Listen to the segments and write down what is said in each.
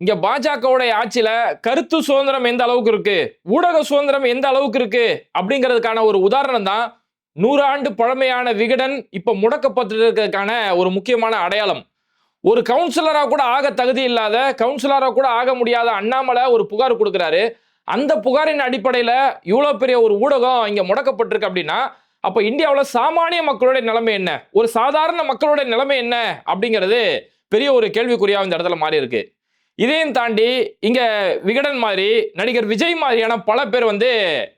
இங்க பாஜகவுடைய ஆட்சியில கருத்து சுதந்திரம் எந்த அளவுக்கு இருக்கு? ஊடக சுதந்திரம் எந்த அளவுக்கு இருக்கு? அப்படிங்கிறதுக்கான ஒரு உதாரணம் தான் நூறாண்டு பழமையான விகடன் இப்ப முடக்கப்பட்டிருக்கிறதுக்கான ஒரு முக்கியமான அடையாளம். ஒரு கவுன்சிலரா கூட ஆக தகுதி இல்லாத கவுன்சிலரா கூட ஆக முடியாத அண்ணாமலை ஒரு புகார் கொடுக்குறாரு. அந்த புகாரின் அடிப்படையில இவ்வளோ பெரிய ஒரு ஊடகம் இங்க முடக்கப்பட்டிருக்கு அப்படின்னா அப்ப இந்தியாவில் சாமானிய மக்களுடைய நிலைமை என்ன? ஒரு சாதாரண மக்களுடைய நிலைமை என்ன? அப்படிங்கிறது பெரிய ஒரு கேள்விக்குறியா இந்த இடத்துல மாறி இருக்கு இதையும் தாண்டி இங்க விகடன் மாதிரி நடிகர் விஜய் மாதிரியான பல பேர் வந்து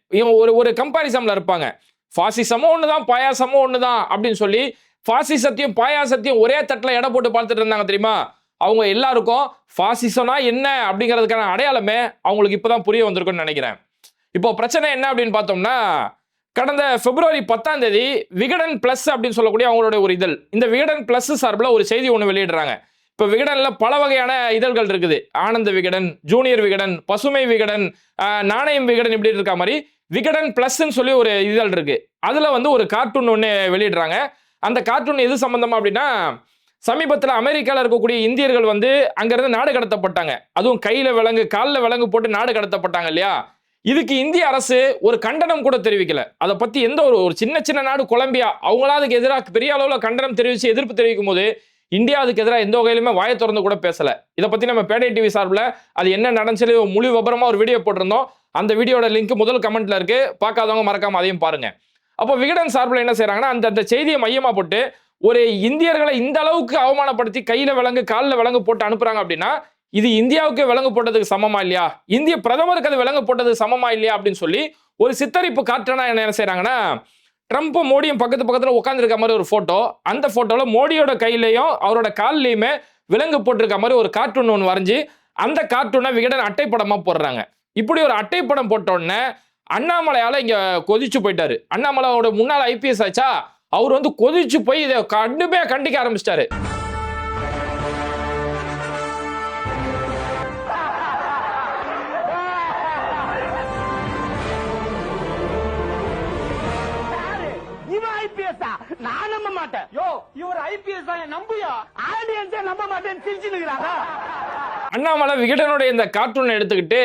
இவங்க ஒரு ஒரு கம்பாரிசம்ல இருப்பாங்க. ஃபாசிசமும் ஒண்ணுதான் பாயாசமும் ஒண்ணுதான் அப்படின்னு சொல்லி ஃபாசிசத்தையும் பாயாசத்தையும் ஒரே தட்டில் எடை போட்டு பார்த்துட்டு இருந்தாங்க தெரியுமா? அவங்க எல்லாருக்கும் ஃபாசிசம்னா என்ன அப்படிங்கிறதுக்கான அடையாளமே அவங்களுக்கு இப்போதான் புரிய வந்திருக்கும்னு நினைக்கிறேன். இப்போ பிரச்சனை என்ன அப்படின்னு பார்த்தோம்னா கடந்த பிப்ரவரி பத்தாம் தேதி விகடன் பிளஸ் அப்படின்னு சொல்லக்கூடிய அவங்களுடைய ஒரு இதழ். இந்த விகடன் பிளஸ் சார்பில் ஒரு செய்தி ஒன்று வெளியிடுறாங்க. இப்போ விகடனில் பல வகையான இதழ்கள் இருக்குது. ஆனந்த விகடன் ஜூனியர் விகடன் பசுமை விகடன் நாணயம் விகடன் இப்படி இருக்க மாதிரி விகடன் பிளஸ்ன்னு சொல்லி ஒரு இதழ் இருக்கு. அதில் வந்து ஒரு கார்ட்டூன் ஒன்று வெளியிடுறாங்க. அந்த கார்ட்டூன் எது சம்மந்தமாக அப்படின்னா சமீபத்தில் அமெரிக்காவில் இருக்கக்கூடிய இந்தியர்கள் வந்து அங்கேருந்து நாடு கடத்தப்பட்டாங்க. அதுவும் கையில் விலங்கு காலில் விலங்கு போட்டு நாடு கடத்தப்பட்டாங்க இல்லையா? இதுக்கு இந்திய அரசு ஒரு கண்டனம் கூட தெரிவிக்கல. அதை பத்தி எந்த ஒரு ஒரு சின்ன சின்ன நாடு கொலம்பியா அவங்களா அதுக்கு எதிராக பெரிய அளவில் கண்டனம் தெரிவித்து எதிர்ப்பு தெரிவிக்கும் போது இந்தியாவுக்கு எதிராக எந்த வகையிலுமே வாயை திறந்து கூட பேசலை. இதை பற்றி நம்ம பேடை டிவி சார்பில் அது என்ன நடந்துச்சு முழு விபரமாக ஒரு வீடியோ போட்டிருந்தோம். அந்த வீடியோட லிங்க் முதல் கமெண்ட்ல இருக்கு. பார்க்காதவங்க மறக்காம அதையும் பாருங்க. அப்போ விகடன் சார்பில் என்ன செய்கிறாங்கன்னா அந்த அந்த செய்தியை மையமாக போட்டு ஒரு இந்தியர்களை இந்த அளவுக்கு அவமானப்படுத்தி கையில விலங்கு காலில் விலங்கு போட்டு அனுப்புறாங்க அப்படின்னா இது இந்தியாவுக்கு விலங்கு போட்டதுக்கு சமமா இல்லையா? இந்திய பிரதமருக்கு அது விலங்கு போட்டதுக்கு சமமா இல்லையா அப்படின்னு சொல்லி ஒரு சித்தரிப்பு காட்டுறனா என்ன செய்யறாங்கன்னா ட்ரம்ப்பும் மோடியும் பக்கத்து பக்கத்தில் உட்காந்துருக்க மாதிரி ஒரு ஃபோட்டோ அந்த ஃபோட்டோவில் மோடியோட கையிலையும் அவரோட கால்லையுமே விலங்கு போட்டிருக்க மாதிரி ஒரு கார்ட்டூன் ஒன்று வரைஞ்சி அந்த கார்ட்டூனை விகடன் அட்டைப்படமாக போடுறாங்க. இப்படி ஒரு அட்டைப்படம் போட்டோடனே அண்ணாமலையால் இங்கே கொதிச்சு போயிட்டாரு. அண்ணாமலையோட முன்னாள் ஐபிஎஸ் ஆச்சா? அவர் வந்து கொதிச்சு போய் இதை கடுமையா கண்டிக்க ஆரம்பிச்சிட்டாரு. நான் நம்ப மாட்டேன். யோ இவர் ஐபிஎஸ் தான் நம்பியா? ஆடியன்ஸே நம்ப மாட்டேன்னு சிரிச்சு நிக்கிறாங்க அண்ணாமலை விகடனுடைய இந்த கார்ட்டூனை எடுத்துக்கிட்டு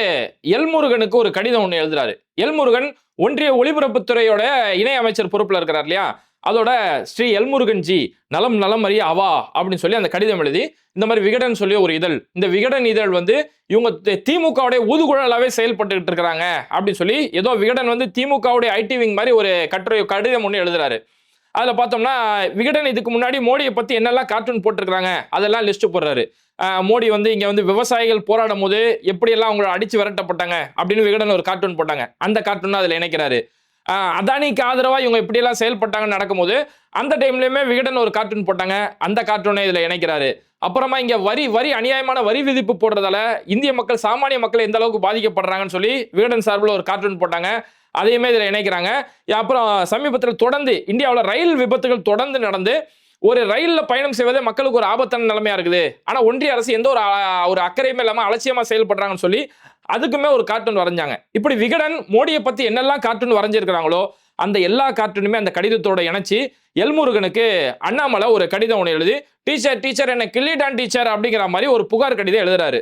எல்முருகனுக்கு ஒரு கடிதம் ஒன்று எழுதுறாரு. எல்முருகன் ஒன்றிய ஒளிபரப்புத்துறையோட இணை அமைச்சர் பொறுப்புல இருக்கிறார் இல்லையா? அதோட ஸ்ரீ எல்முருகன் ஜி நலம் நலம் அறிய அவா அப்படின்னு சொல்லி அந்த கடிதம் எழுதி இந்த மாதிரி விகடன் சொல்லி ஒரு இதழ். இந்த விகடன் இதழ் வந்து இவங்க திமுகவுடைய ஊதுகுழலாவே செயல்பட்டுக்கிட்டு இருக்கிறாங்க அப்படின்னு சொல்லி ஏதோ விகடன் வந்து திமுகவுடைய ஐடி விங் மாதிரி ஒரு கட்டுரை கடிதம் ஒன்று எழுதுறாரு. அதில் பார்த்தோம்னா விகடன் இதுக்கு முன்னாடி மோடியை பற்றி என்னெல்லாம் கார்ட்டூன் போட்டிருக்கிறாங்க அதெல்லாம் லிஸ்ட் போடுறாரு. மோடி வந்து இங்கே வந்து விவசாயிகள் போராடும் போது எப்படியெல்லாம் அவங்களை அடித்து விரட்டப்பட்டாங்க அப்படின்னு விகடன் ஒரு கார்ட்டூன் போட்டாங்க. அந்த கார்ட்டூன் அதில் இணைக்கிறாரு. அதானிக்கு ஆதரவாக இவங்க இப்படியெல்லாம் செயல்பட்டாங்கன்னு நடக்கும்போது அந்த டைம்லையுமே விகடன் ஒரு கார்ட்டூன் போட்டாங்க. அந்த கார்ட்டூனை இதில் இணைக்கிறாரு. அப்புறமா இங்கே வரி வரி அநியாயமான வரி விதிப்பு போடுறதால இந்திய மக்கள் சாமானிய மக்கள் எந்த அளவுக்கு பாதிக்கப்படுறாங்கன்னு சொல்லி விகடன் சார்பில் ஒரு கார்ட்டூன் போட்டாங்க. அதையுமே இதில் இணைக்கிறாங்க. அப்புறம் சமீபத்தில் தொடர்ந்து இந்தியாவில் ரயில் விபத்துகள் தொடர்ந்து நடந்து ஒரு ரயிலில் பயணம் செய்வதே மக்களுக்கு ஒரு ஆபத்தான நிலைமையா இருக்குது. ஆனால் ஒன்றிய அரசு எந்த ஒரு ஒரு அக்கறையுமே இல்லாமல் அலட்சியமாக செயல்படுறாங்கன்னு சொல்லி அதுக்குமே ஒரு கார்ட்டூன் வரைஞ்சாங்க. இப்படி விகடன் மோடியை பற்றி என்னெல்லாம் கார்ட்டூன் வரைஞ்சிருக்கிறாங்களோ அந்த எல்லா கார்ட்டூனுமே அந்த கடிதத்தோட இணைச்சி எல்முருகனுக்கு அண்ணாமலை ஒரு கடிதம் ஒன்று எழுதி டீச்சர் டீச்சர் என்ன கிள்ளிடான் டீச்சர் அப்படிங்கிற மாதிரி ஒரு புகார் கடிதம் எழுதுறாரு.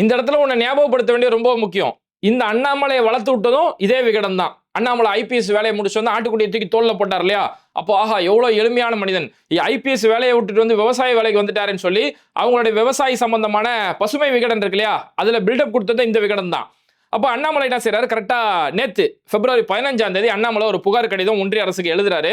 இந்த இடத்துல உன்னை ஞாபகப்படுத்த வேண்டிய ரொம்ப முக்கியம். இந்த அண்ணாமலையை வளர்த்து விட்டதும் இதே விகடம் தான் அண்ணாமலை ஐபிஎஸ் வேலையை முடிச்சு வந்து ஆட்டுக்குட்டியை தூக்கி தோல்ல போட்டார் இல்லையா? அப்போ ஆஹா எவ்வளோ எளிமையான மனிதன். ஐபிஎஸ் வேலையை விட்டுட்டு வந்து விவசாய வேலைக்கு வந்துட்டாருன்னு சொல்லி அவங்களுடைய விவசாயி சம்பந்தமான பசுமை விகடன் இருக்கு இல்லையா? அதில் பில்டப் கொடுத்தது இந்த விகடன் தான். அப்போ அண்ணாமலை என்ன செய்கிறாரு கரெக்டாக நேற்று பிப்ரவரி பதினஞ்சாம் தேதி அண்ணாமலை ஒரு புகார் கடிதம் ஒன்றிய அரசுக்கு எழுதுறாரு.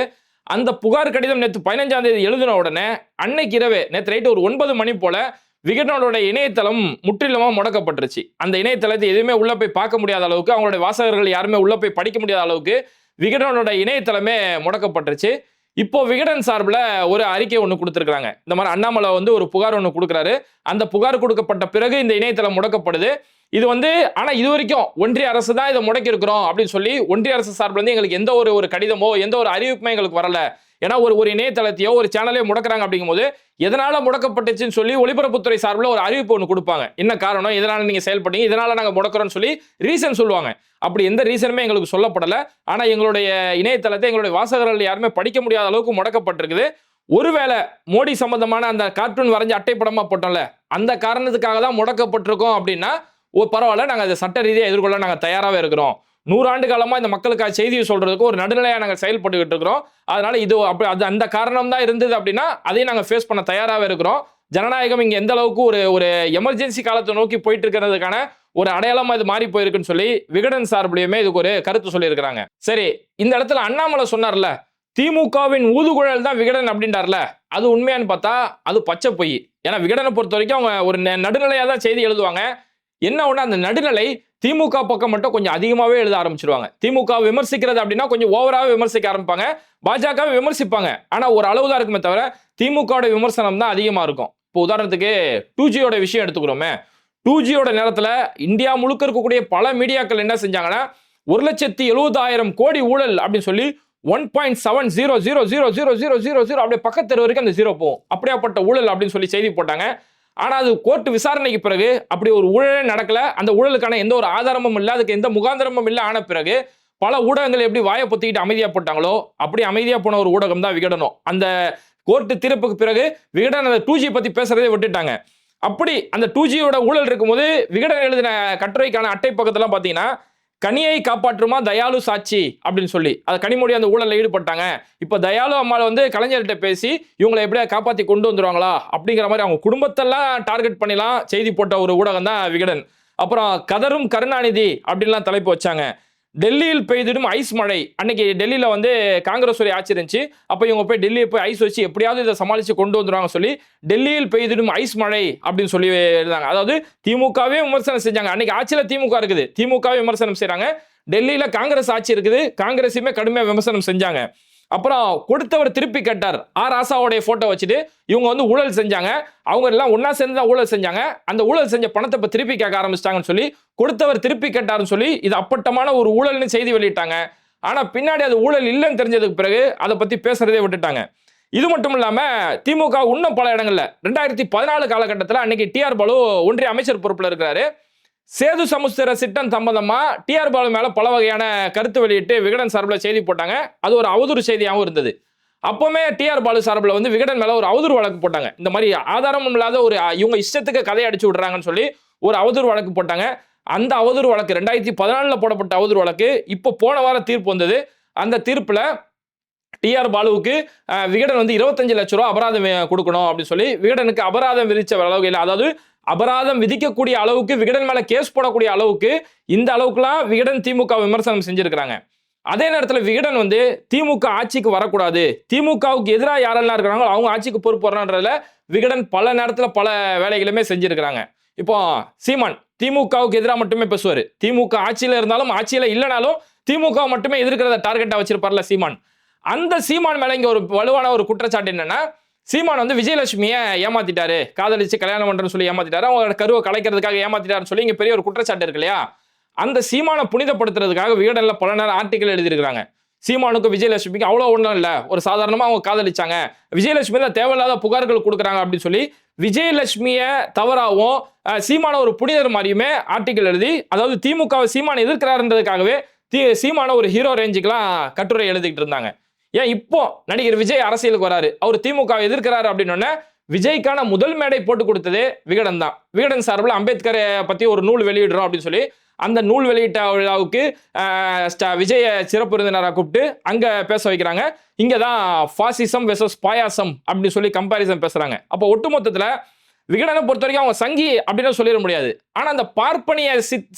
அந்த புகார் கடிதம் நேற்று பதினஞ்சாம் தேதி எழுதின உடனே அன்னைக்கு இரவே நேற்று ரைட்டு ஒரு ஒன்பது மணி போல விகடனோட இணையதளம் முற்றிலுமாக முடக்கப்பட்டுருச்சு. அந்த இணையதளத்தை எதுவுமே உள்ளே போய் பார்க்க முடியாத அளவுக்கு அவங்களுடைய வாசகர்கள் யாருமே உள்ளே போய் படிக்க முடியாத அளவுக்கு விகடனோட இணையதளமே முடக்கப்பட்டுருச்சு. இப்போ விகடன் சார்பில் ஒரு அறிக்கை ஒன்று கொடுத்துருக்குறாங்க. இந்த மாதிரி அண்ணாமலை வந்து ஒரு புகார் ஒன்று கொடுக்குறாரு. அந்த புகார் கொடுக்கப்பட்ட பிறகு இந்த இணையதளம் முடக்கப்படுது. இது வந்து ஆனால் இது வரைக்கும் ஒன்றிய அரசு தான் இதை முடக்கியிருக்கிறோம் அப்படின்னு சொல்லி ஒன்றிய அரசு சார்பில் இருந்து எங்களுக்கு எந்த ஒரு ஒரு கடிதமோ எந்த ஒரு அறிவிப்புமே எங்களுக்கு வரல. ஏன்னா ஒரு ஒரு இணையதளத்தையோ ஒரு சேனலையோ முடக்குறாங்க அப்படிங்கும்போது எதனால முடக்கப்பட்டுச்சுன்னு சொல்லி ஒளிபரப்புத்துறை சார்பில் ஒரு அறிவிப்பு ஒன்று கொடுப்பாங்க. என்ன காரணம்? எதனால நீங்க செயல்பட்டீங்க இதனால நாங்கள் முடக்கிறோம்னு சொல்லி ரீசன் சொல்லுவாங்க. அப்படி எந்த ரீசனுமே எங்களுக்கு சொல்லப்படல. ஆனால் எங்களுடைய இணையதளத்தை எங்களுடைய வாசகர்கள் யாருமே படிக்க முடியாத அளவுக்கு முடக்கப்பட்டிருக்குது. ஒருவேளை மோடி சம்பந்தமான அந்த கார்ட்டூன் வரைஞ்ச அட்டைப்படமா போட்டோம்ல அந்த காரணத்துக்காக தான் முடக்கப்பட்டிருக்கோம் அப்படின்னா ஓ பரவாயில்ல நாங்கள் அதை சட்ட ரீதியாக எதிர்கொள்ள நாங்கள் தயாராகவே இருக்கிறோம். நூறாண்டு காலமாக இந்த மக்களுக்காக செய்தியை சொல்கிறதுக்கு ஒரு நடுநிலையாக நாங்கள் செயல்பட்டுக்கிட்டு இருக்கிறோம். அதனால் இது அப்படி அது அந்த காரணம் தான் இருந்தது அப்படின்னா அதையும் நாங்கள் ஃபேஸ் பண்ண தயாராகவே இருக்கிறோம். ஜனநாயகம் இங்கே எந்த அளவுக்கு ஒரு ஒரு எமர்ஜென்சி காலத்தை நோக்கி போயிட்டு இருக்கிறதுக்கான ஒரு அடையாளமாக இது மாறி போயிருக்குன்னு சொல்லி விகடன் சார்பிலையுமே இதுக்கு ஒரு கருத்து சொல்லியிருக்கிறாங்க. சரி இந்த இடத்துல அண்ணாமலை சொன்னார்ல திமுகவின் ஊதுகுழல் தான் விகடன் அப்படின்றார்ல அது உண்மையான்னு பார்த்தா அது பச்சை பொய். ஏன்னா விகடனை பொறுத்த வரைக்கும் அவங்க ஒரு நடுநிலையாக தான் செய்தி எழுதுவாங்க. என்ன ஒன்று அந்த நடுநிலை திமுக பக்கம் மட்டும் கொஞ்சம் அதிகமாகவே எழுத ஆரம்பிச்சிருவாங்க. திமுக விமர்சிக்கிறது அப்படின்னா கொஞ்சம் ஓவராகவே விமர்சிக்க ஆரம்பிப்பாங்க. பாஜக விமர்சிப்பாங்க. ஆனால் ஒரு அளவு தான் இருக்குமே தவிர திமுகவோட விமர்சனம் தான் அதிகமாக இருக்கும். இப்போ உதாரணத்துக்கு டூ ஜியோட விஷயம் எடுத்துக்கிறோமே. டூ ஜியோட நேரத்தில் இந்தியா முழுக்க இருக்கக்கூடிய பல மீடியாக்கள் என்ன செஞ்சாங்கன்னா ஒரு லட்சத்தி எழுபதாயிரம் கோடி ஊழல் அப்படின்னு சொல்லி one point seven zero zero zero zero zero zero zero அப்படியே பக்கத்து வரைக்கும் அந்த ஜீரோ போகும். அப்படியாப்பட்ட ஊழல் அப்படின்னு சொல்லி செய்தி போட்டாங்க. ஆனால் அது கோர்ட் விசாரணைக்கு பிறகு அப்படி ஒரு ஊழலே நடக்கல. அந்த ஊழலுக்கான எந்த ஒரு ஆதாரமும் இல்லை. அதுக்கு எந்த முகாந்திரமும் இல்லை ஆன பிறகு பல ஊடகங்கள் எப்படி வாயை பொத்திக்கிட்டு அமைதியாக போட்டாங்களோ அப்படி அமைதியாக போன ஒரு ஊடகம் தான் விகடனும். அந்த கோர்ட்டு தீர்ப்புக்கு பிறகு விகடன் அந்த டூ ஜி பேசுறதே விட்டுட்டாங்க. அப்படி அந்த டூ ஜியோட ஊழல் இருக்கும்போது விகடன் எழுதின கட்டுரைக்கான அட்டை பக்கத்தெல்லாம் பார்த்தீங்கன்னா கனியை காப்பாற்றுமா தயாளு சாட்சி அப்படின்னு சொல்லி. அது கனிமொழி அந்த ஊழலில் ஈடுபட்டாங்க. இப்போ தயாளு அம்மாவை வந்து கலைஞர்கிட்ட பேசி இவங்களை எப்படியா காப்பாற்றி கொண்டு வந்துருவாங்களா? அப்படிங்கிற மாதிரி அவங்க குடும்பத்தெல்லாம் டார்கெட் பண்ணிலாம் செய்தி போட்ட ஒரு ஊடகம் தான் விகடன். அப்புறம் கதரும் கருணாநிதி அப்படின்லாம் தலைப்பு வச்சாங்க. டெல்லியில் பெய்திடும் ஐஸ் மழை. அன்னைக்கு டெல்லியில் வந்து காங்கிரஸ் உரை ஆட்சி இருந்துச்சு அப்போ இவங்க போய் டெல்லியை போய் ஐஸ் வச்சு எப்படியாவது இதை சமாளித்து கொண்டு வந்துடுவாங்க சொல்லி டெல்லியில் பெய்திடும் ஐஸ் மழை அப்படின்னு சொல்லி எழுதாங்க அதாவது திமுகவே விமர்சனம் செஞ்சாங்க. அன்னைக்கு ஆட்சியில் திமுக இருக்குது. திமுகவே விமர்சனம் செய்கிறாங்க டெல்லியில் காங்கிரஸ் ஆட்சி இருக்குது. காங்கிரஸுமே கடுமையாக விமர்சனம் செஞ்சாங்க. அப்புறம் கொடுத்தவர் திருப்பி கேட்டார். ஆர் ராசாவோடைய போட்டோ வச்சுட்டு இவங்க வந்து ஊழல் செஞ்சாங்க. அவங்க எல்லாம் ஒன்றா சேர்ந்து தான் ஊழல் செஞ்சாங்க. அந்த ஊழல் செஞ்ச பணத்தை இப்போ திருப்பி கேட்க ஆரம்பிச்சிட்டாங்கன்னு சொல்லி கொடுத்தவர் திருப்பி கேட்டாருன்னு சொல்லி இது அப்பட்டமான ஒரு ஊழல்னு செய்தி வெளியிட்டாங்க. ஆனால் பின்னாடி அது ஊழல் இல்லைன்னு தெரிஞ்சதுக்கு பிறகு அதை பற்றி பேசுறதே விட்டுட்டாங்க. இது மட்டும் இல்லாமல் திமுக இன்னும் பல இடங்களில் ரெண்டாயிரத்தி பதினாலு காலகட்டத்தில் அன்னைக்கு டிஆர் பாலு ஒன்றிய அமைச்சர் பொறுப்பில் இருக்கிறாரு. சேது சமுத்திர சிட்டம் சம்பந்தமாக டிஆர் பாலு மேலே பல வகையான கருத்து வெளியிட்டு விகடன் சார்பில் செய்தி போட்டாங்க. அது ஒரு அவதூறு செய்தியாகவும் இருந்தது. அப்போவுமே டிஆர் பாலு சார்பில் வந்து விகடன் மேலே ஒரு அவதூறு வழக்கு போட்டாங்க. இந்த மாதிரி ஆதாரமும் இல்லாத ஒரு இவங்க இஷ்டத்துக்கு கதை அடிச்சு விடுறாங்கன்னு சொல்லி ஒரு அவதூறு வழக்கு போட்டாங்க. அந்த அவதூறு வழக்கு ரெண்டாயிரத்தி பதினாலில் போடப்பட்ட அவதூறு வழக்கு இப்போ போன வாரம் தீர்ப்பு வந்தது. அந்த தீர்ப்பில் டிஆர் பாலுவுக்கு விகடன் வந்து இருபத்தஞ்சு லட்ச ரூபா அபராதம் கொடுக்கணும் அப்படின்னு சொல்லி விகடனுக்கு அபராதம் விதிச்ச அளவுக்கு அதாவது அபராதம் விதிக்கக்கூடிய அளவுக்கு விகடன் மேல கேஸ் போடக்கூடிய அளவுக்கு இந்த அளவுக்குலாம் விகடன் திமுக விமர்சனம் செஞ்சிருக்கிறாங்க. அதே நேரத்தில் விகடன் வந்து திமுக ஆட்சிக்கு வரக்கூடாது. திமுகவுக்கு எதிராக யாரெல்லாம் இருக்கிறாங்களோ அவங்க ஆட்சிக்கு பொறுப்பு வரணுன்றதுல விகடன் பல நேரத்தில் பல வேலைகளுமே செஞ்சிருக்கிறாங்க. இப்போ சீமான் திமுகவுக்கு எதிராக மட்டுமே பேசுவார். திமுக ஆட்சியில் இருந்தாலும் ஆட்சியில் இல்லைனாலும் திமுக மட்டுமே எதிர்க்கிறத டார்கெட்டாக வச்சிருப்பார்ல சீமான். அந்த சீமான் மேலே இங்கே ஒரு வலுவான ஒரு குற்றச்சாட்டு என்னன்னா சீமான் வந்து விஜயலட்சுமியை ஏமாத்திட்டாரு. காதலிச்சு கல்யாணம் பண்றேன்னு சொல்லி ஏமாத்திட்டாரு. அவங்களோட கருவை கலைக்கிறதுக்காக ஏமாத்திட்டாருன்னு சொல்லி இங்க பெரிய ஒரு குற்றச்சாட்டு இருக்கு இல்லையா? அந்த சீமானை புனிதப்படுத்துறதுக்காக விகடனில் பல நேரம் ஆர்டிக்கல் எழுதியிருக்கிறாங்க. சீமானுக்கும் விஜயலட்சுமிக்கு அவ்வளோ ஒன்றும் இல்லை. ஒரு சாதாரணமாக அவங்க காதலிச்சாங்க. விஜயலட்சுமி தான் தேவையில்லாத புகார்கள் கொடுக்குறாங்க அப்படின்னு சொல்லி விஜயலட்சுமியை தவறாகவும் சீமான ஒரு புனிதர் மாதிரியுமே ஆர்டிக்கல் எழுதி அதாவது திமுகவை சீமான எதிர்க்கிறாருன்றதுக்காகவே தீ சீமான ஒரு ஹீரோ ரேஞ்சுக்கெல்லாம் கட்டுரை எழுதிக்கிட்டு இருந்தாங்க. ஏன் இப்போ நடிகர் விஜய் அரசியலுக்கு வராரு? அவர் திமுக எதிர்க்கிறாரு அப்படின்னோடனே விஜய்க்கான முதல் மேடை போட்டு கொடுத்ததே விகடன் தான். விகடன் சார்பில் அம்பேத்கரை பத்தி ஒரு நூல் வெளியிடுறோம் அப்படின்னு சொல்லி அந்த நூல் வெளியிட்ட விழாவுக்கு விஜய சிறப்பு விருந்தினராக கூப்பிட்டு அங்க பேச வைக்கிறாங்க. இங்கே தான் ஃபாசிசம் வெசஸ் பாயாசம் அப்படின்னு சொல்லி கம்பாரிசன் பேசுறாங்க. அப்போ ஒட்டுமொத்தத்துல விகடனை பொறுத்த வரைக்கும் அவங்க சங்கி அப்படின்னு சொல்லிட முடியாது. ஆனா அந்த பார்ப்பனிய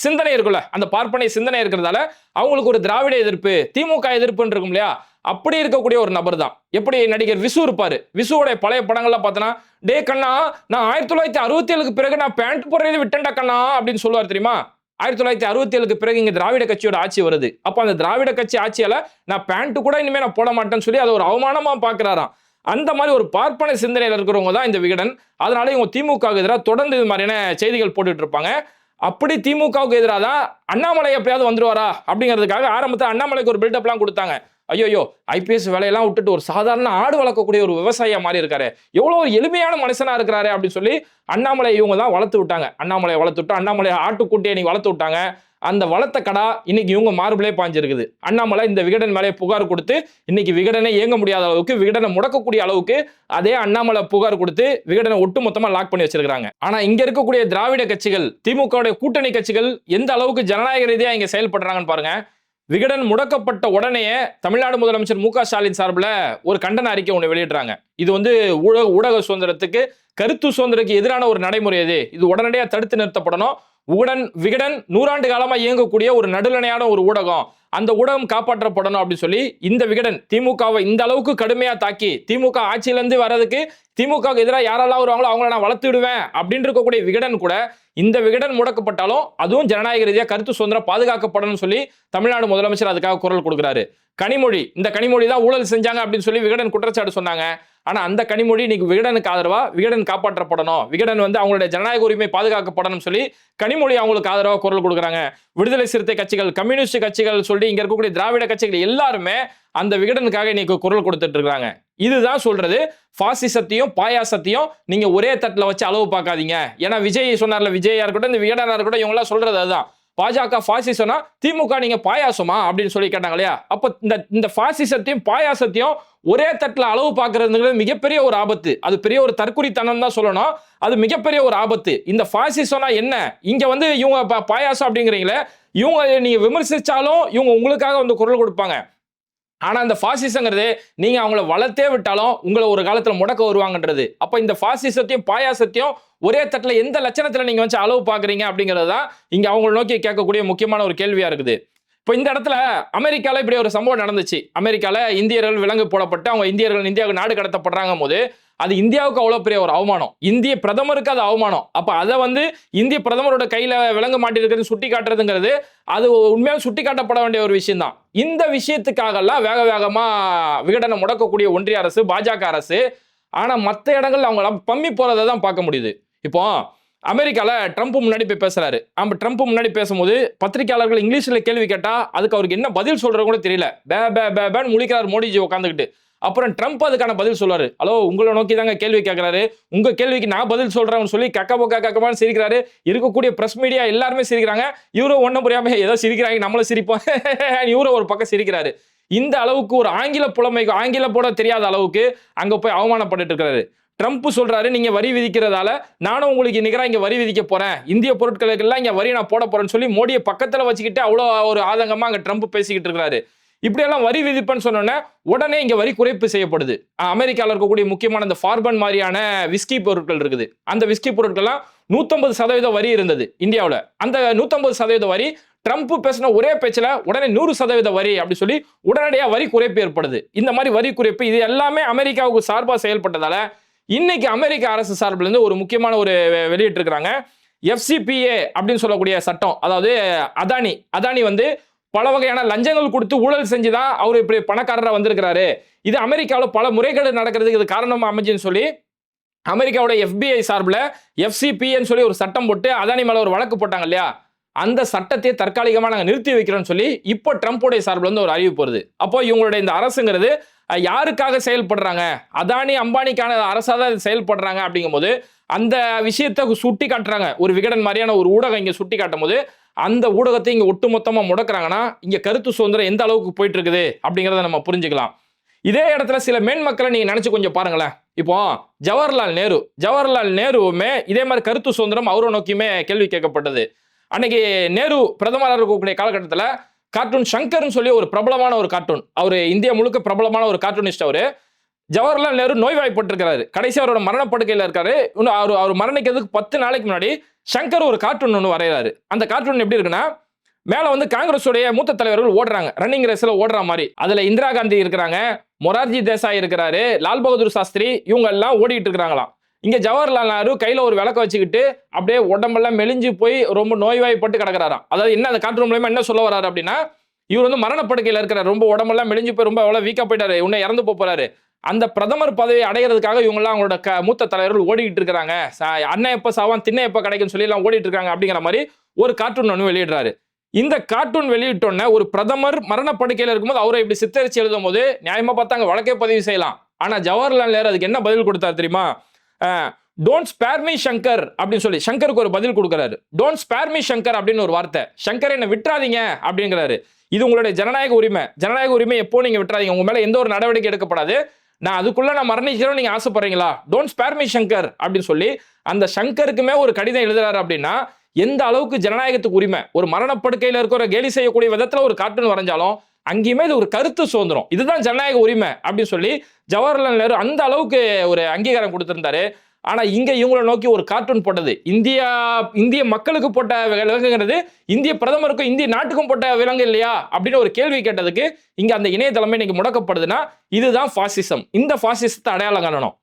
சிந்தனை இருக்குல்ல அந்த பார்ப்பனிய சிந்தனை இருக்கிறதால அவங்களுக்கு ஒரு திராவிட எதிர்ப்பு திமுக எதிர்ப்புன்னு இருக்கும் இல்லையா? அப்படி இருக்கக்கூடிய ஒரு நபர் தான் எப்படி நடிகர் விசு இருப்பாரு? விசுவோடைய பழைய படங்கள்லாம் பார்த்தோன்னா டே கண்ணா நான் ஆயிரத்தி தொள்ளாயிரத்தி அறுபத்தி ஏழுக்கு பிறகு நான் பேண்ட் போடுறது விட்டேன்டா கண்ணா அப்படின்னு சொல்லுவார் தெரியுமா? ஆயிரத்தி தொள்ளாயிரத்தி அறுபத்தி ஏழுக்கு பிறகு இங்க திராவிட கட்சியோட ஆட்சி வருது. அப்போ அந்த திராவிட கட்சி ஆட்சியால நான் பேண்ட் கூட இனிமேல் நான் போட மாட்டேன்னு சொல்லி அதை ஒரு அவமானமா பாக்குறாராம் அந்த மாதிரி ஒரு பார்ப்பன சிந்தனையில் இருக்கிறவங்க தான் இந்த விகடன். அதனால இவங்க திமுகவுக்கு எதிராக தொடர்ந்து இது மாதிரியான செய்திகள் போட்டுட்டு இருப்பாங்க. அப்படி திமுகவுக்கு எதிராக தான் அண்ணாமலை எப்படியாவது வந்துருவாரா அப்படிங்கிறதுக்காக ஆரம்பத்தில் அண்ணாமலைக்கு ஒரு பில்டப்லாம் கொடுத்தாங்க. ஐயோயோ ஐபிஎஸ் வேலையெல்லாம் விட்டுட்டு ஒரு சாதாரண ஆடு வளர்க்கக்கூடிய ஒரு விவசாயியா மாறி இருக்காரு. எவ்வளோ ஒரு எளிமையான மனுஷனா இருக்கிறாரு அப்படின்னு சொல்லி அண்ணாமலை இவங்க தான் வளர்த்து விட்டாங்க. அண்ணாமலை வளர்த்து விட்டு அண்ணாமலை ஆட்டுக்குட்டியை நீ வளர்த்து விட்டாங்க. அந்த வளர்த்த கடா இன்னைக்கு இவங்க மார்பிளே பாஞ்சிருக்குது அண்ணாமலை இந்த விகடன் மேலே புகார் கொடுத்து இன்னைக்கு விகடனை இயங்க முடியாத அளவுக்கு விகடனை முடக்கக்கூடிய அளவுக்கு அதே அண்ணாமலை புகார் கொடுத்து விகடனை ஒட்டுமொத்தமா லாக் பண்ணி வச்சிருக்காங்க ஆனா இங்க இருக்கக்கூடிய திராவிட கட்சிகள் திமுகவுடைய கூட்டணி கட்சிகள் எந்த அளவுக்கு ஜனநாயக ரீதியாக இங்க செயல்படுறாங்கன்னு பாருங்க. விகடன் முடக்கப்பட்ட உடனேயே தமிழ்நாடு முதலமைச்சர் மு க ஸ்டாலின் சார்பில் ஒரு கண்டன அறிக்கை ஒன்று வெளியிடுறாங்க. இது வந்து ஊடக ஊடக சுதந்திரத்துக்கு கருத்து சுதந்திரத்துக்கு எதிரான ஒரு நடைமுறை இது. இது உடனடியாக தடுத்து நிறுத்தப்படணும். உடன் விகடன் நூறாண்டு காலமாக இயங்கக்கூடிய ஒரு நடுநிலையான ஒரு ஊடகம். அந்த ஊடகம் காப்பாற்றப்படணும் அப்படின்னு சொல்லி இந்த விகடன் திமுகவை இந்த அளவுக்கு கடுமையா தாக்கி திமுக ஆட்சியிலேருந்து வர்றதுக்கு திமுகவுக்கு எதிராக யாரெல்லாம் வருவாங்களோ அவங்கள நான் வளர்த்து விடுவேன் அப்படின்னு இருக்கக்கூடிய விகடன் கூட இந்த விகடன் முடக்கப்பட்டாலும் அதுவும் ஜனநாயக ரீதியாக கருத்து சுதந்திரம் பாதுகாக்கப்படணும்னு சொல்லி தமிழ்நாடு முதலமைச்சர் அதுக்காக குரல் கொடுக்குறாரு. கனிமொழி இந்த கனிமொழி தான் ஊழல் செஞ்சாங்க அப்படின்னு சொல்லி விகடன் குற்றச்சாட்டு சொன்னாங்க. ஆனால் அந்த கனிமொழி இன்னைக்கு விகடனுக்கு ஆதரவாக விகடன் காப்பாற்றப்படணும். விகடன் வந்து அவங்களுடைய ஜனநாயக உரிமை பாதுகாக்கப்படணும் சொல்லி கனிமொழி அவங்களுக்கு ஆதரவாக குரல் கொடுக்குறாங்க. விடுதலை சிறுத்தை கட்சிகள் கம்யூனிஸ்ட் கட்சிகள் சொல்லி இங்கே இருக்கக்கூடிய திராவிட கட்சிகள் எல்லாருமே அந்த விகடனுக்காக இன்னைக்கு குரல் கொடுத்துட்டு இருக்காங்க. இதுதான் சொல்றது. பாசிசத்தையும் பாயாசத்தையும் நீங்க ஒரே தட்டில் வச்சு அளவு பார்க்காதீங்க. ஏன்னா விஜய் சொன்னார்ல விஜயா இருக்கட்டும் இந்த விகடனா இருக்கட்டும் இவங்களாம் சொல்றது அதுதான். பாஜக பாசிசம்னா திமுக நீங்க பாயாசமா அப்படின்னு சொல்லி கேட்டாங்க இல்லையா? அப்ப இந்த இந்த பாசிசத்தையும் பாயாசத்தையும் ஒரே தட்டில் அளவு பார்க்கறதுங்கிறது மிகப்பெரிய ஒரு ஆபத்து. அது பெரிய ஒரு தற்குறித்தனம் தான் சொல்லணும். அது மிகப்பெரிய ஒரு ஆபத்து. இந்த பாசிசம்னா என்ன? இங்க வந்து இவங்க பாயாசம் அப்படிங்கிறீங்களே இவங்க நீங்க விமர்சிச்சாலும் இவங்க உங்களுக்காக வந்து குரல் கொடுப்பாங்க. ஆனால் இந்த ஃபாசிசங்கிறது நீங்கள் அவங்கள வளர்த்தே விட்டாலும் உங்களை ஒரு காலத்தில் முடக்க வருவாங்கன்றது. அப்போ இந்த ஃபாசிசத்தையும் பாயாசத்தையும் ஒரே தட்டில் எந்த லட்சணத்தில் நீங்கள் வச்சு அளவு பார்க்குறீங்க அப்படிங்கிறது தான் இங்கே அவங்களை நோக்கி கேட்கக்கூடிய முக்கியமான ஒரு கேள்வியாக இருக்குது. இப்போ இந்த இடத்துல அமெரிக்காவில் இப்படி ஒரு சம்பவம் நடந்துச்சு. அமெரிக்காவில் இந்தியர்கள் விலங்கு போடப்பட்டு அவங்க இந்தியர்கள் இந்தியாவுக்கு நாடு கடத்தப்படுறாங்க போது அது இந்தியாவுக்கு அவ்வளோ பெரிய ஒரு அவமானம். இந்திய பிரதமருக்கு அது அவமானம். அப்போ அதை வந்து இந்திய பிரதமரோட கையில் விலங்கு மாட்டிருக்கிறது சுட்டி காட்டுறதுங்கிறது அது உண்மையாக சுட்டி காட்டப்பட வேண்டிய ஒரு விஷயம்தான். இந்த விஷயத்துக்காகலாம் வேக வேகமாக விகடனை முடக்கக்கூடிய ஒன்றிய அரசு பாஜக அரசு ஆனால் மற்ற இடங்கள்ல அவங்களாம் பம்மி போகிறத தான் பார்க்க முடியுது. இப்போ அமெரிக்காவில் ட்ரம்ப் முன்னாடி போய் பேசுகிறாரு நம்ம ட்ரம்ப் முன்னாடி பேசும்போது பத்திரிகையாளர்கள் இங்கிலீஷில் கேள்வி கேட்டால் அதுக்கு அவருக்கு என்ன பதில் சொல்கிறது கூட தெரியல. பே பே பே பேன்னு முழிக்கிறார் மோடிஜி உட்காந்துக்கிட்டு அப்புறம் ட்ரம்ப் அதுக்கான பதில் சொல்றாரு. ஹலோ உங்களை நோக்கி தாங்க கேள்வி கேட்குறாரு உங்கள் கேள்விக்கு நான் பதில் சொல்கிறேன்னு சொல்லி கக்க போக்கா கக்கமான்னு சிரிக்கிறாரு. இருக்கக்கூடிய ப்ரெஸ் மீடியா எல்லாருமே சிரிக்கிறாங்க. இவரோ ஒன்றும் புரியாமல் ஏதோ சிரிக்கிறாங்க நம்மளும் சிரிப்போம். இவரோ ஒரு பக்கம் சிரிக்கிறாரு. இந்த அளவுக்கு ஒரு ஆங்கில புலமைக்கு ஆங்கில போட தெரியாத அளவுக்கு அங்கே போய் அவமானப்பட்டு இருக்கிறாரு ட்ரம்ப் சொல்றாரு நீங்க வரி விதிக்கிறதால நானும் உங்களுக்கு நிகரா இங்க வரி விதிக்க போறேன். இந்திய பொருட்களுக்கெல்லாம் இங்க வரி நான் போட போறேன்னு சொல்லி மோடியை பக்கத்துல வச்சுக்கிட்டு அவ்வளோ ஒரு ஆதங்கமா அங்க ட்ரம்ப் பேசிக்கிட்டு இருக்கிறாரு. இப்படியெல்லாம் வரி விதிப்புன்னு சொன்னோன்னே உடனே இங்க வரி குறைப்பு செய்யப்படுது. அமெரிக்காவில் இருக்கக்கூடிய முக்கியமான இந்த ஃபார்பன் மாதிரியான விஸ்கி பொருட்கள் இருக்குது. அந்த விஸ்கி பொருட்கள்லாம் நூத்தம்பது சதவீத வரி இருந்தது இந்தியாவில். அந்த நூத்தம்பது சதவீத வரி ட்ரம்ப் பேசின ஒரே பேச்சில் உடனே நூறு சதவீத வரி அப்படி சொல்லி உடனடியாக வரி குறைப்பு ஏற்படுது. இந்த மாதிரி வரி குறைப்பு இது எல்லாமே அமெரிக்காவுக்கு சார்பாக செயல்பட்டதால இன்னைக்கு அமெரிக்க அரசு சார்பில் இருந்து ஒரு முக்கியமான ஒரு வெளியிட்டு இருக்கிறாங்க எஃப்சிபிஏ அப்படின்னு சொல்லக்கூடிய சட்டம் அதாவது அதானி அதானி வந்து பல வகையான லஞ்சங்கள் கொடுத்து ஊழல் செஞ்சு தான் அவர் இப்படி பணக்காரராக வந்திருக்கிறாரு. இது அமெரிக்காவில் பல முறைகேடு நடக்கிறதுக்கு இது காரணமாக அமைஞ்சுன்னு சொல்லி அமெரிக்காவோட எஃபிஐ சார்பில் எஃப்சிபிஏன்னு சொல்லி ஒரு சட்டம் போட்டு அதானி மேலே ஒரு வழக்கு போட்டாங்க இல்லையா? அந்த சட்டத்தை தற்காலிகமாக நாங்கள் நிறுத்தி வைக்கிறோம்னு சொல்லி இப்போ ட்ரம்ப்போடைய சார்பில் வந்து ஒரு அறிவிப்பு வருது. அப்போ இவங்களுடைய இந்த அரசுங்கிறது யாருக்காக செயல்படுறாங்க? அதானி அம்பானிக்கான அரசாக தான் செயல்படுறாங்க அப்படிங்கும்போது அந்த விஷயத்தை சுட்டி காட்டுறாங்க. ஒரு விகடன் மாதிரியான ஒரு ஊடகம் இங்கே சுட்டி காட்டும் போது அந்த ஊடகத்தை இங்கே ஒட்டுமொத்தமாக முடக்கிறாங்கன்னா இங்கே கருத்து சுதந்திரம் எந்த அளவுக்கு போயிட்டு இருக்குது அப்படிங்கிறத நம்ம புரிஞ்சுக்கலாம். இதே இடத்துல சில மேன்மக்களை நீங்கள் நினச்சி கொஞ்சம் பாருங்களேன். இப்போ ஜவஹர்லால் நேரு. ஜவஹர்லால் நேருவுமே இதே மாதிரி கருத்து சுதந்திரம் அவரை நோக்கியுமே கேள்வி கேட்கப்பட்டது. அன்னைக்கு நேரு பிரதமராக இருக்கக்கூடிய காலகட்டத்தில் கார்ட்டூன் சங்கர்னு சொல்லி ஒரு பிரபலமான ஒரு கார்ட்டூன் அவர் இந்தியா முழுக்க பிரபலமான ஒரு கார்ட்டூனிஸ்ட் அவர். ஜவஹர்லால் நேரு நோய்வாய்ப்பட்டிருக்கிறாரு. கடைசி அவரோட மரணப்படுக்கையில் இருக்காரு. இன்னும் அவர் அவர் மரணிக்கிறதுக்கு பத்து நாளைக்கு முன்னாடி சங்கர் ஒரு கார்ட்டூன் ஒன்று வரைகிறாரு. அந்த கார்ட்டூன் எப்படி இருக்குன்னா மேலே வந்து காங்கிரஸுடைய மூத்த தலைவர்கள் ஓடுறாங்க. ரன்னிங் ரேஸில் ஓடுற மாதிரி. அதில் இந்திரா காந்தி இருக்கிறாங்க மொரார்ஜி தேசாய் இருக்கிறாரு லால் பகதூர் சாஸ்திரி இவங்க எல்லாம் ஓடிட்டு இருக்கிறாங்களாம். இங்கே ஜவஹர்லால் நேரு கையில் ஒரு விளக்க வச்சுக்கிட்டு அப்படியே உடம்பெல்லாம் மெலிஞ்சு போய் ரொம்ப நோய்வாய்ப்பட்டு கிடக்கிறாராம். அதாவது என்ன அந்த காற்று மூலயமா என்ன சொல்ல வர்றாரு அப்படின்னா இவர் வந்து மரணப்படுக்கையில் இருக்கிறார். ரொம்ப உடம்பெல்லாம் மெலிஞ்சு போய் ரொம்ப அவ்வளோ வீக்கா போயிட்டாரு. உன்னை இறந்து போகிறாரு அந்த பிரதமர் பதவியை அடைகிறதுக்காக இவங்கெல்லாம் அவங்களோட க மூத்த தலைவர்கள் ஓடிக்கிட்டு இருக்கிறாங்க. அண்ணன் எப்போ சாவான் திண்ணை எப்போ கிடைக்கும்னு சொல்லி எல்லாம் ஓடிட்டு இருக்காங்க அப்படிங்கிற மாதிரி ஒரு கார்ட்டூன் ஒன்று வெளியிடுறாரு. இந்த கார்ட்டூன் வெளியிட்டோன்னே ஒரு பிரதமர் மரணப்படுக்கையில் இருக்கும்போது அவரை இப்படி சித்தரிச்சு எழுதும் போது நியாயமா பார்த்தாங்க வழக்கே பதிவு செய்யலாம். ஆனால் ஜவஹர்லால் நேரு அதுக்கு என்ன பதில் கொடுத்தாரு தெரியுமா? டோன்ட் ஸ்பேர் மீ சங்கர் அப்படின்னு சொல்லி சங்கருக்கு ஒரு பதில் கொடுக்குறாரு. டோன்ட் ஸ்பேர் மீ சங்கர் அப்படின்னு ஒரு வார்த்தை. சங்கர் என்னை விட்டுறாதீங்க அப்படிங்கிறாரு. இது உங்களுடைய ஜனநாயக உரிமை. ஜனநாயக உரிமை எப்போ நீங்க விட்டுறாதீங்க? உங்க மேல எந்த ஒரு நடவடிக்கை எடுக்கப்படாது. நான் அதுக்குள்ள நான் மரணிக்கிறோம் நீங்க ஆசைப்படுறீங்களா? டோன்ட் ஸ்பேர் மீ சங்கர் அப்படின்னு சொல்லி அந்த சங்கருக்குமே ஒரு கடிதம் எழுதுறாரு அப்படின்னா எந்த அளவுக்கு ஜனநாயகத்துக்கு உரிமை? ஒரு மரணப்படுக்கையில இருக்கிற கேலி செய்யக்கூடிய விதத்துல ஒரு கார்ட்டூன் வரைஞ்சாலும் அங்கேயுமே இது ஒரு கருத்து சுதந்திரம். இதுதான் ஜனநாயக உரிமை அப்படின்னு சொல்லி ஜவஹர்லால் நேரு அந்த அளவுக்கு ஒரு அங்கீகாரம் கொடுத்திருந்தாரு. ஆனா இங்க இவங்களை நோக்கி ஒரு கார்ட்டூன் போட்டது. இந்தியா இந்திய மக்களுக்கு போட்ட விலங்குங்கிறது இந்திய பிரதமருக்கும் இந்திய நாட்டுக்கும் போட்ட விலங்கு இல்லையா? அப்படின்னு ஒரு கேள்வி கேட்டதுக்கு இங்க அந்த இணையதளமே இன்னைக்கு முடக்கப்படுதுன்னா இதுதான் பாசிசம் இந்த பாசிசத்தை அடையாளம் காணணும்.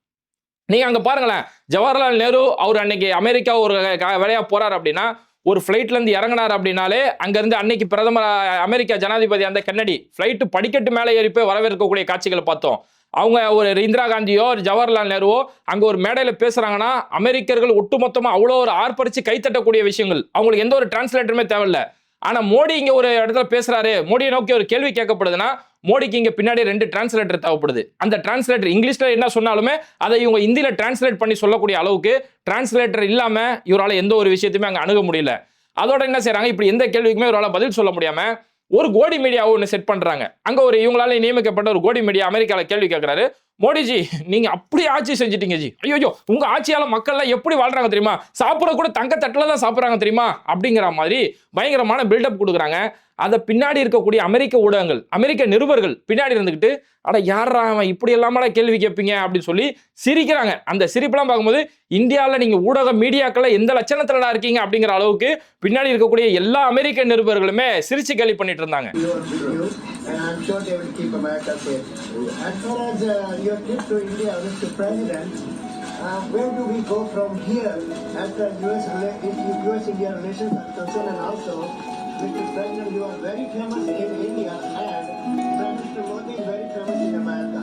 நீங்க அங்க பாருங்களேன். ஜவஹர்லால் நேரு அவர் அன்னைக்கு அமெரிக்கா ஒரு க- வேலையா போறாரு அப்படின்னா ஒரு ஃப்ளைட்லேருந்து இறங்கினார் அப்படின்னாலே அங்கேருந்து அன்னைக்கு பிரதமர் அமெரிக்கா ஜனாதிபதி அந்த கென்னடி ஃப்ளைட்டு படிக்கட்டு மேலே ஏறி போய் வரவேற்கக்கூடிய காட்சிகளை பார்த்தோம். அவங்க ஒரு இந்திரா காந்தியோ ஒரு ஜவஹர்லால் நேருவோ அங்கே ஒரு மேடையில் பேசுகிறாங்கன்னா அமெரிக்கர்கள் ஒட்டுமொத்தமாக அவ்வளோ ஒரு ஆர்ப்பரித்து கைத்தட்டக்கூடிய விஷயங்கள். அவங்களுக்கு எந்த ஒரு டிரான்ஸ்லேட்டருமே தேவையில்லை. ஆனால் மோடி இங்கே ஒரு இடத்துல பேசுகிறாரு மோடியை நோக்கி ஒரு கேள்வி கேட்கப்படுதுன்னா மோடிக்கு இங்கே பின்னாடி ரெண்டு டிரான்ஸ்லேட்டர் தேவைப்படுது. அந்த டிரான்ஸ்லேட்டர் இங்கிலீஷில் என்ன சொன்னாலுமே அதை இவங்க இந்தியில் டிரான்ஸ்லேட் பண்ணி சொல்லக்கூடிய அளவுக்கு டிரான்ஸ்லேட்டர் இல்லாமல் இவரால் எந்த ஒரு விஷயத்தையுமே அங்கே அணுக முடியல. அதோட என்ன செய்கிறாங்க இப்படி எந்த கேள்விக்குமே இவரால் பதில் சொல்ல முடியாமல் ஒரு கோடி மீடியாவை ஒன்று செட் பண்ணுறாங்க அங்கே ஒரு இவங்களால நியமிக்கப்பட்ட ஒரு கோடி மீடியா அமெரிக்காவில் கேள்வி கேட்குறாரு மோடிஜி நீங்க அப்படி ஆட்சி செஞ்சிட்டீங்க ஜி. ஐயோ உங்க ஆட்சியால மக்கள்லாம் எப்படி வாழ்றாங்க தெரியுமா? சாப்பிட கூட தங்க தட்டில் தான் சாப்பிட்றாங்க தெரியுமா? அப்படிங்கிற மாதிரி பயங்கரமான பில்டப் கொடுக்குறாங்க. அதை பின்னாடி இருக்கக்கூடிய அமெரிக்க ஊடகங்கள் அமெரிக்க நிருபர்கள் பின்னாடி இருந்துக்கிட்டு அட யாரா அவன் இப்படி எல்லாமடா கேள்வி கேட்பீங்க அப்படின்னு சொல்லி சிரிக்கிறாங்க. அந்த சிரிப்பெல்லாம் பார்க்கும்போது இந்தியாவில் நீங்கள் ஊடக மீடியாக்களில் எந்த லட்சணத்துலடா இருக்கீங்க? அப்படிங்கிற அளவுக்கு பின்னாடி இருக்கக்கூடிய எல்லா அமெரிக்க நிருபர்களுமே சிரிச்சு கேள்வி பண்ணிட்டு இருந்தாங்க. Uh, uh, where do we go from here? As the US, US-India relations are concerned and also, Mr. President, you are very famous in India and Prime Minister Modi is very famous in America.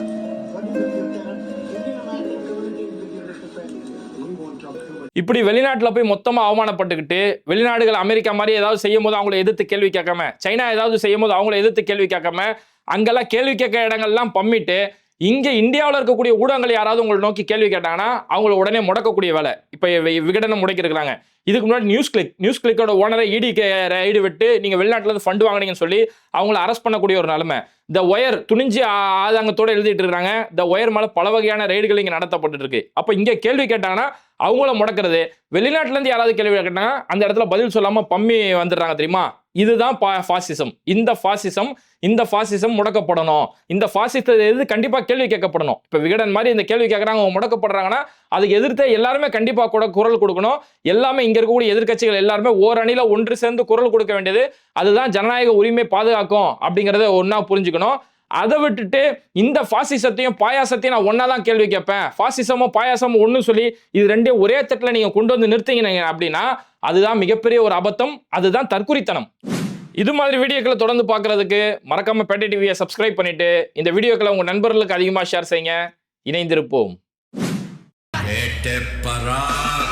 What is the future? Indian American community is with you, Mr. President. We won't talk too much. இப்படி வெளிநாட்டில் போய் மொத்தமாக அவமானப்பட்டுக்கிட்டு வெளிநாடுகள் America மாதிரி ஏதாவது செய்யும் போது அவங்கள எதிர்த்து கேள்வி கேட்காம சைனா ஏதாவது செய்யும் போது அவங்கள எதிர்த்து கேள்வி கேட்காம அங்கெல்லாம் கேள்வி கேட்க இடங்கள்லாம் பம்மிட்டு இங்கே இந்தியாவில் இருக்கக்கூடிய ஊடகங்கள் யாராவது உங்களை நோக்கி கேள்வி கேட்டாங்கன்னா அவங்கள உடனே முடக்கக்கூடிய வேலை இப்போ விகடனம் முடக்கியிருக்கிறாங்க. இதுக்கு முன்னாடி நியூஸ் கிளிக் நியூஸ் கிளிக்கோட ஓனரை இடி ரைடு விட்டு நீங்கள் வெளிநாட்டிலேருந்து ஃபண்டு வாங்கினீங்கன்னு சொல்லி அவங்கள அரெஸ்ட் பண்ணக்கூடிய ஒரு நிலைமை. த ஒயர் துணிஞ்சு ஆதாங்கத்தோடு எழுதிட்டு இருக்காங்க. த ஒயர் மேலே பல வகையான ரைடுகள் இங்கே நடத்தப்பட்டு இருக்கு அப்போ இங்கே கேள்வி கேட்டாங்கன்னா அவங்கள முடக்கிறது. வெளிநாட்டிலேருந்து யாராவது கேள்வி கேட்டாங்கன்னா அந்த இடத்துல பதில் சொல்லாமல் பம்மி வந்துடுறாங்க தெரியுமா? இதுதான் பா ஃபாசிசம் இந்த ஃபாசிசம் இந்த ஃபாசிசம் முடக்கப்படணும். இந்த ஃபாசிசத்தை எது கண்டிப்பாக கேள்வி கேட்கப்படணும். இப்போ விகடன் மாதிரி இந்த கேள்வி கேட்குறாங்க அவங்க முடக்கப்படுறாங்கன்னா அதுக்கு எதிர்த்து எல்லாருமே கண்டிப்பாக கண்டிப்பா கூட குரல் கொடுக்கணும். எல்லாமே இங்க இருக்கக்கூடிய எதிர்க்கட்சிகள் எல்லாருமே ஓரணியில் ஒன்று சேர்ந்து குரல் கொடுக்க வேண்டியது. அதுதான் ஜனநாயக உரிமை பாதுகாக்கும் அப்படிங்கிறத ஒன்றா புரிஞ்சுக்கணும். அதை விட்டுட்டு இந்த பாசிசத்தையும் பாயாசத்தையும் நான் ஒன்னா தான் கேள்வி கேட்பேன். பாசிசமும் பாயாசமும் ஒன்று சொல்லி இது ரெண்டையும் ஒரே தட்டில் நீங்கள் கொண்டு வந்து நிறுத்திங்க அப்படின்னா அதுதான் மிகப்பெரிய ஒரு அபத்தம். அதுதான் தற்குறித்தனம். இது மாதிரி வீடியோக்களை தொடர்ந்து பார்க்கறதுக்கு மறக்காம பேட்டை டிவியை சப்ஸ்கிரைப் பண்ணிட்டு இந்த வீடியோக்களை உங்க நண்பர்களுக்கு அதிகமாக ஷேர் செய்யுங்க. இணைந்திருப்போம். Ete para.